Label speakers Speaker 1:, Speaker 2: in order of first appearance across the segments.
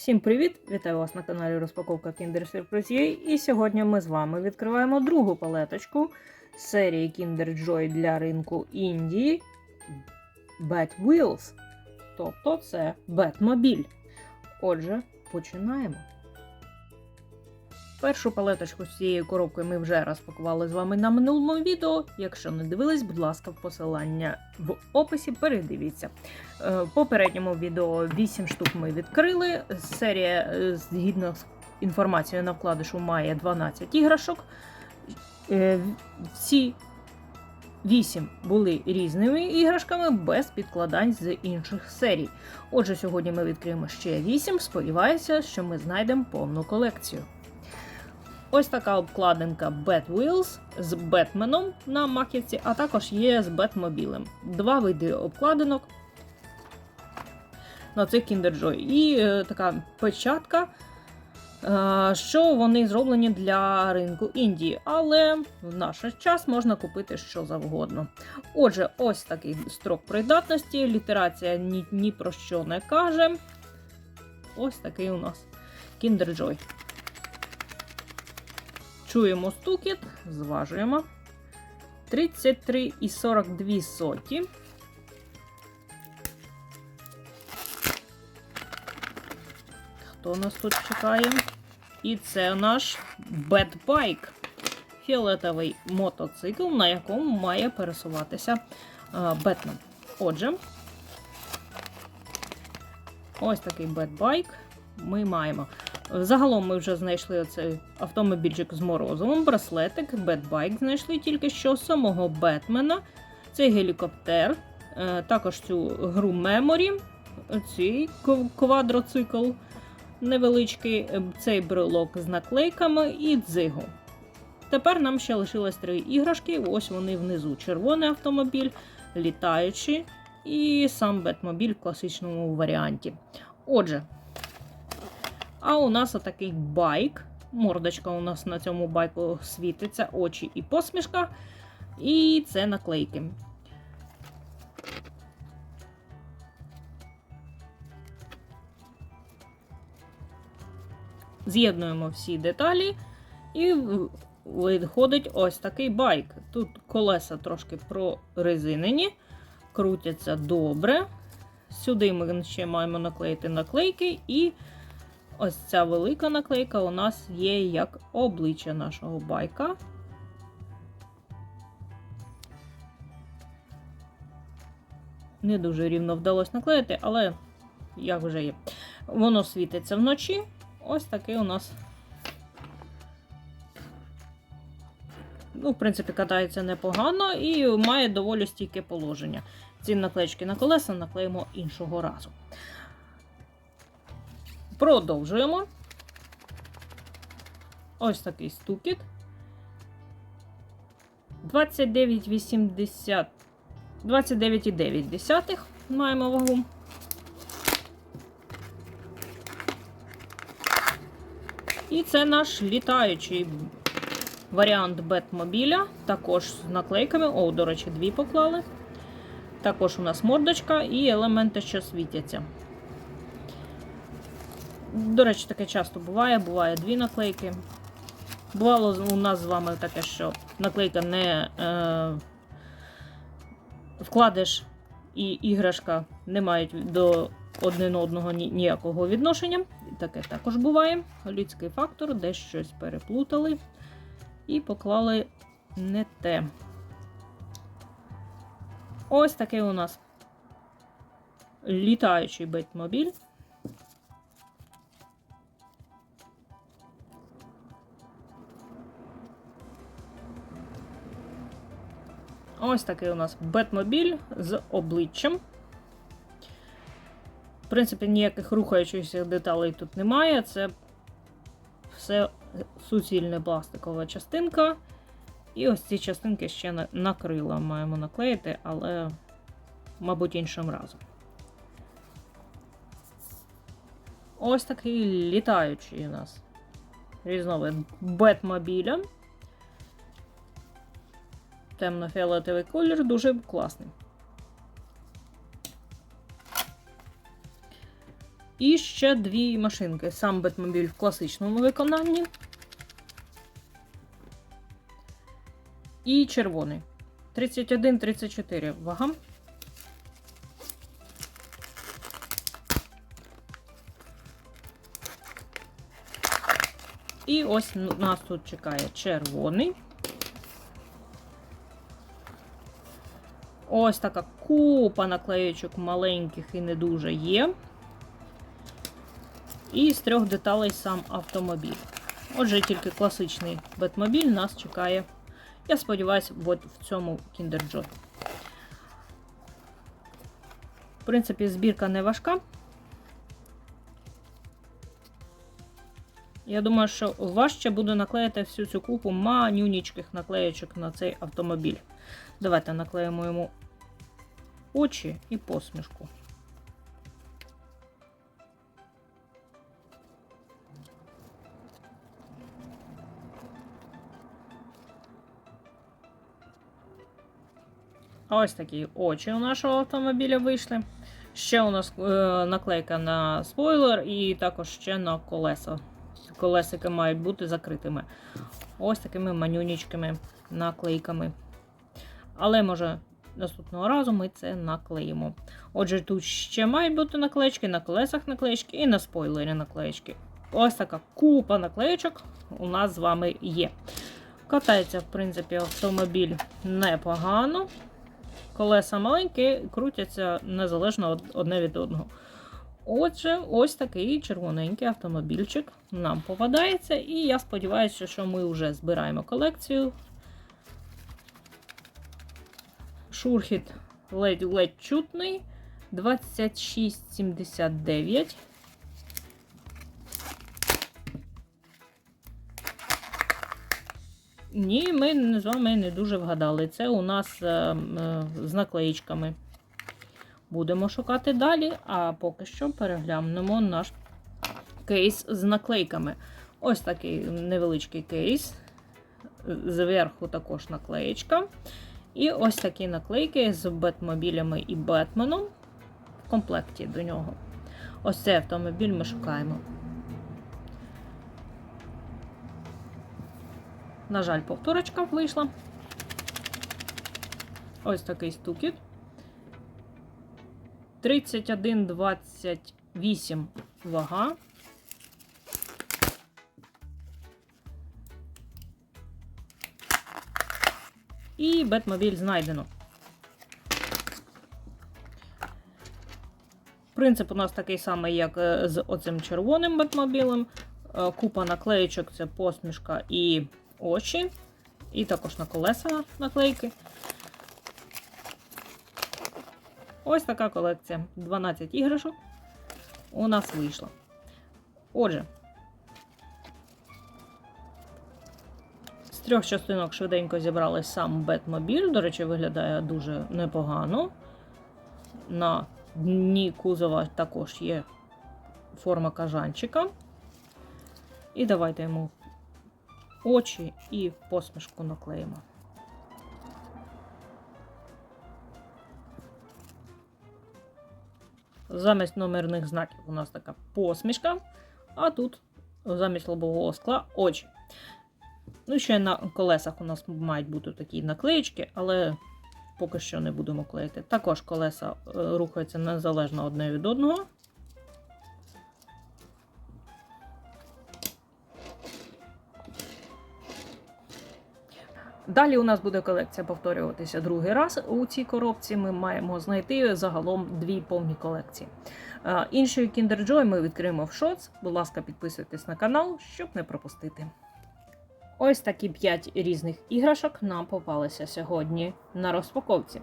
Speaker 1: Всім привіт! Вітаю вас на каналі Розпаковка Kinder Surprise І сьогодні ми з вами відкриваємо другу палеточку серії Kinder Joy для ринку Індії Bat Wheels. Тобто це Бетмобіль. Отже, починаємо. Першу палеточку з цією коробкою ми вже розпакували з вами на минулому відео. Якщо не дивились, будь ласка, посилання в описі передивіться. Е, В попередньому відео 8 штук ми відкрили. Серія, е, згідно з інформацією на вкладишу, має 12 іграшок. Е, Всі 8 були різними іграшками без підкладань з інших серій. Отже, сьогодні ми відкриємо ще 8. Сподіваюся, що ми знайдемо повну колекцію. Ось така обкладинка Bat Wheels з Бетменом на маківці, а також є з Бетмобілем. Два види обкладинок на цих Kinder Joy. І е, така печатка, е, що вони зроблені для ринку Індії, але в наш час можна купити що завгодно. Отже, ось такий строк придатності, літерація ні, ні про що не каже. Ось такий у нас Kinder Joy. Чуємо стукіт, зважуємо. 33,42 соті. Хто нас тут чекає? І це наш Бетбайк. Фіолетовий мотоцикл, на якому має пересуватися Бетмен. Отже, ось такий Бетбайк ми маємо. Загалом ми вже знайшли оцей автомобільчик з морозовим, браслетик, Бетбайк знайшли тільки що самого Бетмена. Цей гелікоптер, е, також цю гру Меморі, цей квадроцикл невеличкий, е, цей брелок з наклейками і дзигу. Тепер нам ще лишилось три іграшки. Ось вони внизу. Червоний автомобіль, літаючий, і сам Бетмобіль в класичному варіанті. Отже, а у нас отакий байк. Мордочка у нас на цьому байку світиться, очі і посмішка. І це наклейки. З'єднуємо всі деталі, і виходить ось такий байк. Тут колеса трошки прорезинені, крутяться добре. Сюди ми ще маємо наклеїти наклейки, і ось ця велика наклейка у нас є як обличчя нашого байка. Не дуже рівно вдалося наклеїти, але як вже є. Воно світиться вночі. Ось такий у нас. Ну, в принципі, катається непогано і має доволі стійке положення. Ці наклеєчки на колеса наклеїмо іншого разу. Продовжуємо. Ось такий стукіт. 29,80. 29,9 маємо вагу. І це наш літаючий варіант Бетмобіля. Також з наклейками. О, до речі, дві поклали. Також у нас мордочка і елементи, що світяться. До речі, таке часто буває. Буває дві наклейки. Бувало у нас з вами таке, що наклейка не е, вкладеш і іграшка не мають до один одного ніякого відношення. Таке також буває. Людський фактор, десь щось переплутали і поклали не те. Ось такий у нас літаючий бетмобіль. Ось такий у нас бетмобіль з обличчям. В принципі, ніяких рухаючихся деталей тут немає. Це все суцільна пластикова частинка. І ось ці частинки ще на крила маємо наклеїти, але, мабуть, іншим разом. Ось такий літаючий у нас різновид бетмобіля. Темно-фіолетовий колір, дуже класний. І ще дві машинки. Сам Бетмобіль в класичному виконанні. І червоний. 31-34 вага. І ось нас тут чекає червоний. Ось така купа наклеєчок маленьких і не дуже є. І з трьох деталей сам автомобіль. Отже, тільки класичний Бетмобіль нас чекає. Я сподіваюся, от в цьому Kinder Joy. В принципі, збірка не важка. Я думаю, що важче буде наклеїти всю цю купу манюнічких наклеєчок на цей автомобіль. Давайте наклеїмо йому очі і посмішку. Ось такі очі у нашого автомобіля вийшли. Ще у нас е, наклейка на спойлер, і також ще на колеса. Колесики мають бути закритими. Ось такими манюнічкими наклейками. Але, може, наступного разу ми це наклеїмо. Отже, тут ще мають бути наклеєчки, на колесах наклеєчки і на спойлері наклеєчки. Ось така купа наклеєчок у нас з вами є. Катається, в принципі, автомобіль непогано. Колеса маленькі, крутяться незалежно одне від одного. Отже, ось такий червоненький автомобільчик нам попадається, і я сподіваюся, що ми вже збираємо колекцію. Шурхіт ледь-ледь чутний 2679. Ні, ми з вами не дуже вгадали. Це у нас е, е, з наклеїчками. Будемо шукати далі, а поки що переглянемо наш кейс з наклейками. Ось такий невеличкий кейс. Зверху також наклеєчка. І ось такі наклейки з Бетмобілями і Бетменом в комплекті до нього. Ось цей автомобіль ми шукаємо. На жаль, повторочка вийшла. Ось такий стукіт. 31,28 вага. І Бетмобіль знайдено. Принцип у нас такий самий, як е, з оцим червоним Бетмобілем. Е, Купа наклеєчок це посмішка і очі. І також на колеса наклейки. Ось така колекція. 12 іграшок у нас вийшла. Отже, трьох частинок швиденько зібрали сам Бетмобіль. До речі, виглядає дуже непогано. На дні кузова також є форма кажанчика. І давайте йому очі і посмішку наклеїмо. Замість номерних знаків у нас така посмішка, а тут замість лобового скла очі. Ну, ще на колесах у нас мають бути такі наклеїчки, але поки що не будемо клеїти. Також колеса е, рухаються незалежно одне від одного. Далі у нас буде колекція повторюватися другий раз. У цій коробці ми маємо знайти загалом дві повні колекції. Е, Іншої Kinder Joy ми відкриємо в шоц. Будь ласка, підписуйтесь на канал, щоб не пропустити. Ось такі 5 різних іграшок нам попалися сьогодні на розпаковці.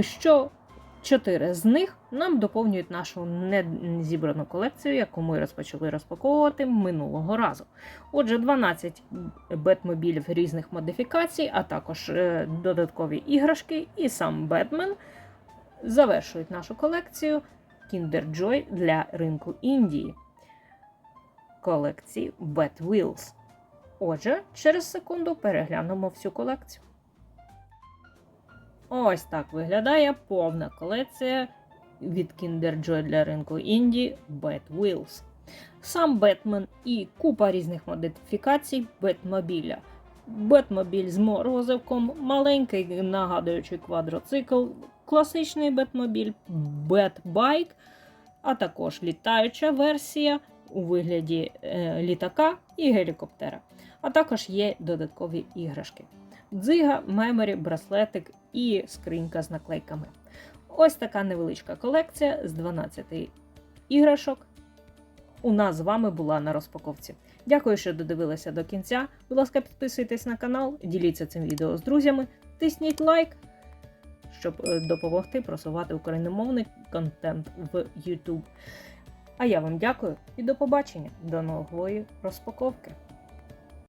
Speaker 1: Що чотири з них нам доповнюють нашу незібрану колекцію, яку ми розпочали розпаковувати минулого разу. Отже, 12 бетмобілів різних модифікацій, а також е, додаткові іграшки і сам Бетмен завершують нашу колекцію Kinder Joy для ринку Індії. Колекції Bat Wheels. Отже, через секунду переглянемо всю колекцію. Ось так виглядає повна колекція від Kinder Joy для ринку Інді Bat Wheels. Сам Бетмен і купа різних модифікацій Бетмобіля. Бетмобіль з морозивком, маленький нагадуючий квадроцикл, класичний Бетмобіль, Бетбайк, а також літаюча версія у вигляді е, літака і гелікоптера. А також є додаткові іграшки. Дзига, меморі, браслетик і скринька з наклейками. Ось така невеличка колекція з 12 іграшок. У нас з вами була на розпаковці. Дякую, що додивилися до кінця. Будь ласка, підписуйтесь на канал, діліться цим відео з друзями, тисніть лайк, щоб е, допомогти просувати україномовний контент в YouTube. А я вам дякую і до побачення до нової розпаковки.